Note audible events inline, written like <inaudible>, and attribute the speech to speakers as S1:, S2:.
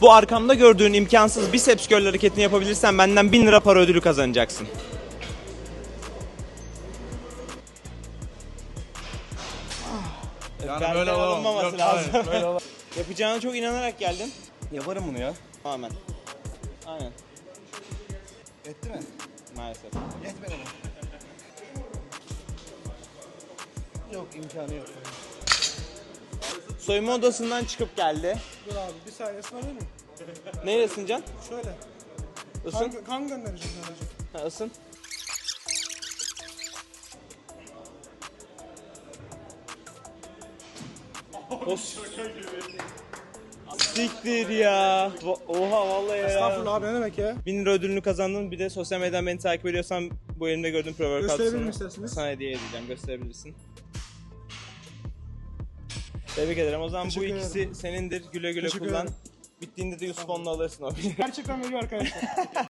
S1: Bu arkamda gördüğün imkansız biceps curl hareketini yapabilirsen benden 1000 lira para ödülü kazanacaksın.
S2: Yani
S1: Benden
S2: böyle olamam.
S1: alınmaması
S2: Yok,
S1: lazım.
S2: hayır, böyle. <laughs>
S1: Yapacağına çok inanarak geldim.
S2: Yaparım bunu ya.
S1: Tamamen. Aynen.
S2: Etti mi?
S1: Maalesef.
S2: Yetmedi mi? Yok imkanı yok.
S1: Soyunma odasından çıkıp geldi.
S3: Dur abi bir saniye ısınabilir miyim?
S1: Neyle ısınacaksın?
S3: Şöyle.
S1: Isın.
S3: Kan, kan göndereceğim sadece.
S1: Ha, ısın. <laughs> Os. Siktir ya. Va- Oha vallahi ya.
S3: Estağfurullah abi ne demek ya? 1000
S1: lira ödülünü kazandın. Bir de sosyal medyadan beni takip ediyorsan bu elimde gördüğüm pre-workout
S3: Gösterebilir mi isterseniz?
S1: Sana hediye edeceğim. Gösterebilirsin. Tebrik ederim. O zaman bu
S3: Teşekkür
S1: ikisi senindir. Güle güle
S3: Teşekkür
S1: kullan.
S3: ederim.
S1: Bittiğinde de Yusuf onunla alırsın o.
S3: Gerçekten veriyor arkadaşlar. <laughs>